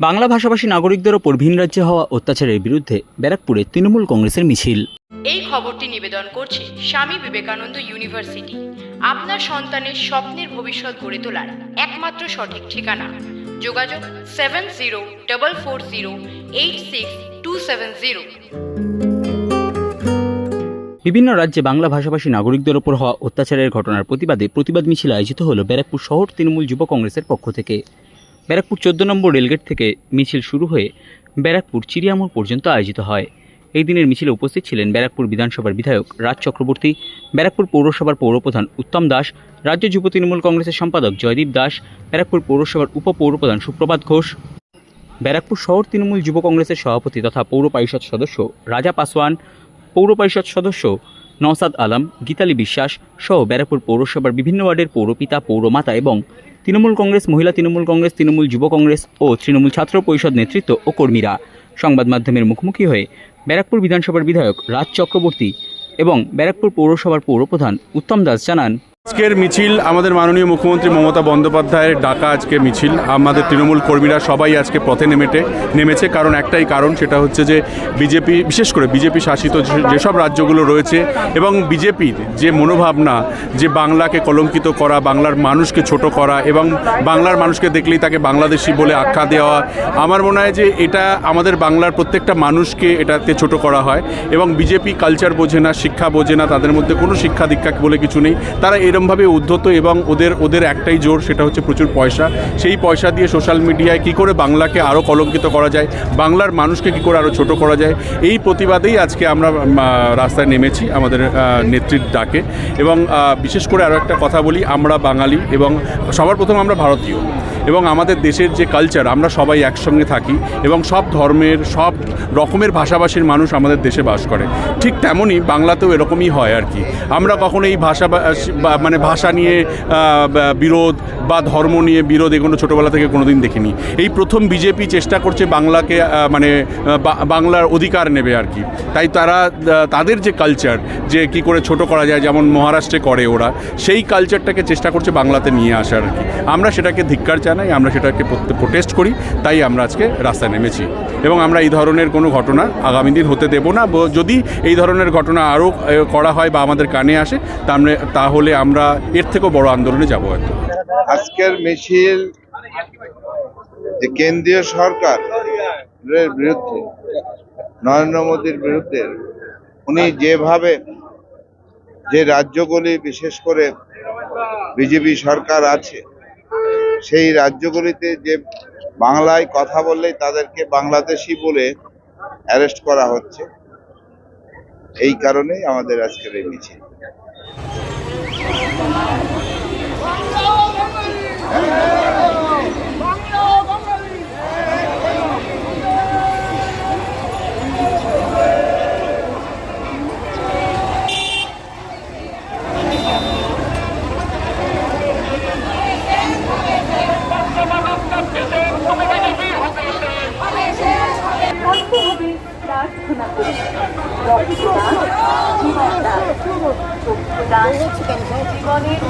বাংলা ভাষাভাষী নাগরিকদের ওপর ভিন রাজ্যে হওয়া অত্যাচারের বিরুদ্ধে ব্যারাকপুরে তৃণমূল কংগ্রেসের মিছিল। এই খবরটি নিবেদন করছে স্বামী বিবেকানন্দ ইউনিভার্সিটি। আপনার সন্তানের স্বপ্নের ভবিষ্যৎ গড়ে তোলার একমাত্র সঠিক ঠিকানা। যোগাযোগ seven zero double four zero eight six two seven zero. বিভিন্ন রাজ্যে বাংলা ভাষাভাষী নাগরিকদের ওপর হওয়া অত্যাচারের ঘটনার প্রতিবাদে প্রতিবাদ মিছিল আয়োজিত হল ব্যারাকপুর শহর তৃণমূল যুব কংগ্রেসের পক্ষ থেকে। ব্যারাকপুর চোদ্দ নম্বর রেলগেট থেকে মিছিল শুরু হয়ে ব্যারাকপুর চিড়িয়ামোড় পর্যন্ত আয়োজিত হয়। এই দিনের মিছিলে উপস্থিত ছিলেন ব্যারাকপুর বিধানসভার বিধায়ক রাজ চক্রবর্তী, ব্যারাকপুর পৌরসভার পৌরপ্রধান উত্তম দাস, রাজ্য যুব তৃণমূল কংগ্রেসের সম্পাদক জয়দীপ দাস, ব্যারাকপুর পৌরসভার উপপৌরপ্রধান সুপ্রভাত ঘোষ, ব্যারাকপুর শহর তৃণমূল যুব কংগ্রেসের সভাপতি তথা পৌর পরিষদ সদস্য রাজা পাসওয়ান, পৌর পরিষদ সদস্য নওসাদ আলম, গীতালি বিশ্বাস সহ ব্যারাকপুর পৌরসভার বিভিন্ন ওয়ার্ডের পৌরপিতা, পৌরমাতা এবং তৃণমূল কংগ্রেস, মহিলা তৃণমূল কংগ্রেস, তৃণমূল যুব কংগ্রেস ও তৃণমূল ছাত্র পরিষদ নেতৃত্ব ও কর্মীরা। সংবাদ মাধ্যমের মুখোমুখি হয়ে ব্যারাকপুর বিধানসভার বিধায়ক রাজ চক্রবর্তী এবং ব্যারাকপুর পৌরসভার পৌরপ্রধান উত্তম দাস জানান আজকের মিছিল আমাদের মাননীয় মুখ্যমন্ত্রী মমতা বন্দ্যোপাধ্যায়ের ডাকা আজকে মিছিল। আমাদের তৃণমূল কর্মীরা সবাই আজকে পথে নেমেটে, নেমেছে। কারণ একটাই কারণ, সেটা হচ্ছে যে বিজেপি, বিশেষ করে বিজেপি শাসিত যেসব রাজ্যগুলো রয়েছে এবং বিজেপির যে মনোভাবনা, যে বাংলাকে কলঙ্কিত করা, বাংলার মানুষকে ছোট করা এবং বাংলার মানুষকে দেখলেই তাকে বাংলাদেশি বলে আখ্যা দেওয়া, আমার মনে হয় যে এটা আমাদের বাংলার প্রত্যেকটা মানুষকে এটাতে ছোট করা হয় এবং বিজেপি কালচার বোঝে না, শিক্ষা বোঝে না, তাদের মধ্যে কোনো শিক্ষা দীক্ষা বলে কিছু নেই। তারা এরমভাবে উদ্ধত এবং ওদের ওদের একটাই জোর, সেটা হচ্ছে প্রচুর পয়সা। সেই পয়সা দিয়ে সোশ্যাল মিডিয়ায় কি করে বাংলাকে আরও কলঙ্কিত করা যায়, বাংলার মানুষকে কি করে আরও ছোট করা যায়, এই প্রতিবাদেই আজকে আমরা রাস্তায় নেমেছি আমাদের নেত্রীর ডাকে। এবং বিশেষ করে আরও একটা কথা বলি, আমরা বাঙালি এবং সবার প্রথম আমরা ভারতীয়। এবং আমাদের দেশের যে কালচার আমরা সবাই একসঙ্গে থাকি এবং সব ধর্মের, সব রকমের ভাষাভাষীর মানুষ আমাদের দেশে বাস করে। ঠিক তেমনই বাংলাতেও এরকমই হয় আর কি। আমরা কখনো এই ভাষা মানে ভাষা নিয়ে বিরোধ বা ধর্ম নিয়ে বিরোধ এগুলো ছোটোবেলা থেকে কোনোদিন দেখিনি। এই প্রথম বিজেপি চেষ্টা করছে বাংলাকে মানে বাংলার অধিকার নেবে আর কি। তাই তারা তাদের যে কালচার যে কি করে ছোট করা যায়, যেমন মহারাষ্ট্রে করে ওরা, সেই কালচারটাকে চেষ্টা করছে বাংলাতে নিয়ে আসার আর কি। আমরা সেটাকে ধিক্কার জানাই, আমরা সেটাকে প্রোটেস্ট করি, তাই আমরা আজকে রাস্তায় নেমেছি। এবং আমরা এই ধরনের কোনো ঘটনা আগামী দিন হতে দেব না। যদি এই ধরনের ঘটনা আরও করা হয় বা আমাদের কানে আসে তাহলে আমরা এর থেকেও বড় আন্দোলনে যাব হয়তো। আজকের মিছিল যে কেন্দ্রীয় সরকার বিরুদ্ধে, নরেন্দ্র মোদীর বিরুদ্ধে, উনি যেভাবে যে রাজ্যগুলি বিশেষ করে বিজেপি সরকার আছে সেই রাজ্যগুলিতে যে বাংলায় কথা বললেই তাদেরকে বাংলাদেশি বলে অ্যারেস্ট করা হচ্ছে। এই কারণেই আমাদের আজকের এই মিছিল। জীবনের